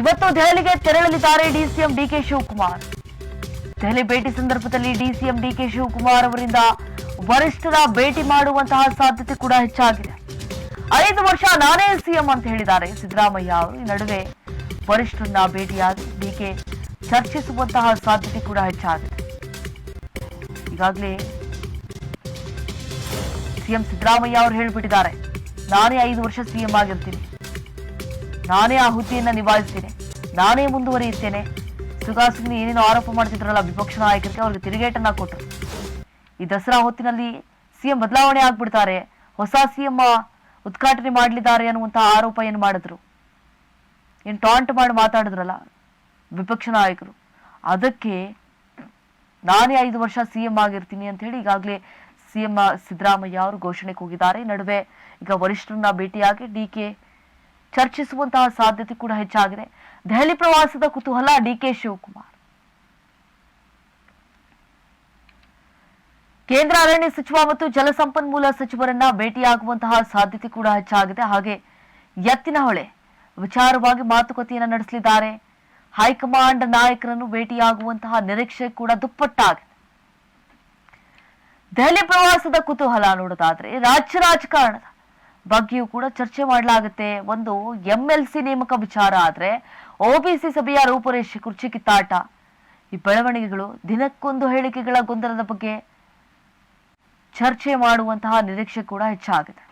ಇವತ್ತು ದೆಹಲಿಗೆ ತೆರಳಲಿದ್ದಾರೆ ಡಿಸಿಎಂ ಡಿಕೆ ಶಿವಕುಮಾರ್. ದೆಹಲಿ ಭೇಟಿ ಸಂದರ್ಭದಲ್ಲಿ ಡಿಸಿಎಂ ಡಿಕೆ ಶಿವಕುಮಾರ್ ಅವರಿಂದ ವರಿಷ್ಠರ ಭೇಟಿ ಮಾಡುವಂತಹ ಸಾಧ್ಯತೆ ಕೂಡ ಹೆಚ್ಚಾಗಿದೆ. ಐದು ವರ್ಷ ನಾನೇ ಸಿಎಂ ಅಂತ ಹೇಳಿದ್ದಾರೆ. ಸಿದ್ದರಾಮಯ್ಯ ಅವರು ಈ ನಡುವೆ ವರಿಷ್ಠರನ್ನ ಭೇಟಿಯಾಗಿ ಡಿಕೆ ಚರ್ಚಿಸುವಂತಹ ಸಾಧ್ಯತೆ ಕೂಡ ಹೆಚ್ಚಾಗಿದೆ. ಈಗಾಗಲೇ ಸಿಎಂ ಸಿದ್ದರಾಮಯ್ಯ ಅವರು ಹೇಳಿಬಿಟ್ಟಿದ್ದಾರೆ. ನಾನೇ ಐದು ವರ್ಷ ಸಿಎಂ ಆಗಿರ್ತೀನಿ. ನಾನೇ ಆ ಹುದ್ದೆಯನ್ನ ನಿಭಾಯಿಸ್ತೇನೆ. ನಾನೇ ಮುಂದುವರಿಯುತ್ತೇನೆ. ಸುಗಾಸಿನಿ ಏನೇನು ಆರೋಪ ಮಾಡ್ತಿದ್ರಲ್ಲ, ವಿಪಕ್ಷ ನಾಯಕರಿಗೆ ಅವ್ರಿಗೆ ತಿರುಗೇಟನ್ನ ಕೊಟ್ಟರು ಈ ದಸರಾ ಹೊತ್ತಿನಲ್ಲಿ ಸಿಎಂ ಬದಲಾವಣೆ ಆಗ್ಬಿಡ್ತಾರೆ. ಹೊಸ ಸಿಎಂ ಉದ್ಘಾಟನೆ ಮಾಡಲಿದ್ದಾರೆ ಅನ್ನುವಂತಹ ಆರೋಪ ಏನು ಮಾಡಿದ್ರು? ಏನು ಟಾಂಟ್ ಮಾಡಿ ಮಾತಾಡಿದ್ರಲ್ಲ ವಿಪಕ್ಷ ನಾಯಕರು. ಅದಕ್ಕೆ ನಾನೇ ಐದು ವರ್ಷ ಸಿಎಂ ಆಗಿರ್ತೀನಿ ಅಂತ ಹೇಳಿ ಈಗಾಗಲೇ ಸಿಎಂ, ಸಿದ್ದರಾಮಯ್ಯ ಅವರು ಘೋಷಣೆಗೆ ಹೋಗಿದ್ದಾರೆ. ನಡುವೆ ಈಗ ವರಿಷ್ಠರನ್ನ ಭೇಟಿಯಾಗಿ ಡಿಕೆ ಚರ್ಚಿಸುವಂತಹ ಸಾಧ್ಯತೆ ಕೂಡ ಹೆಚ್ಚಾಗಿದೆ. ದೆಹಲಿ ಪ್ರವಾಸದ ಕುತೂಹಲ ಡಿಕೆ ಶಿವಕುಮಾರ್. ಕೇಂದ್ರ ಅರಣ್ಯ ಸಚಿವ ಮತ್ತು ಜಲಸಂಪನ್ಮೂಲ ಸಚಿವರನ್ನ ಭೇಟಿಯಾಗುವಂತಹ ಸಾಧ್ಯತೆ ಕೂಡ ಹೆಚ್ಚಾಗಿದೆ. ಹಾಗೆ ಎತ್ತಿನಹೊಳೆ ವಿಚಾರವಾಗಿ ಮಾತುಕತೆಯನ್ನು ನಡೆಸಲಿದ್ದಾರೆ. ಹೈಕಮಾಂಡ್ ನಾಯಕರನ್ನು ಭೇಟಿಯಾಗುವಂತಹ ನಿರೀಕ್ಷೆ ಕೂಡ ದುಪ್ಪಟ್ಟಾಗಿದೆ. ದೆಹಲಿ ಪ್ರವಾಸದ ಕುತೂಹಲ ನೋಡೋದಾದ್ರೆ ರಾಜ್ಯ ರಾಜಕಾರಣದ ಬಗ್ಗೆಯೂ ಕೂಡ ಚರ್ಚೆ ಮಾಡಲಾಗುತ್ತೆ. ಒಂದು ಎಂ ಎಲ್ ಸಿ ನೇಮಕ ವಿಚಾರ ಆದ್ರೆ ಒಬಿಸಿ ಸಭೆಯ ರೂಪುರೇಷೆ ಕುರ್ಚಿ ಕಿತ್ತಾಟ. ಈ ಬೆಳವಣಿಗೆಗಳು ದಿನಕ್ಕೊಂದು ಹೇಳಿಕೆಗಳ ಗೊಂದಲದ ಬಗ್ಗೆ ಚರ್ಚೆ ಮಾಡುವಂತಹ ನಿರೀಕ್ಷೆ ಕೂಡ ಹೆಚ್ಚಾಗಿದೆ.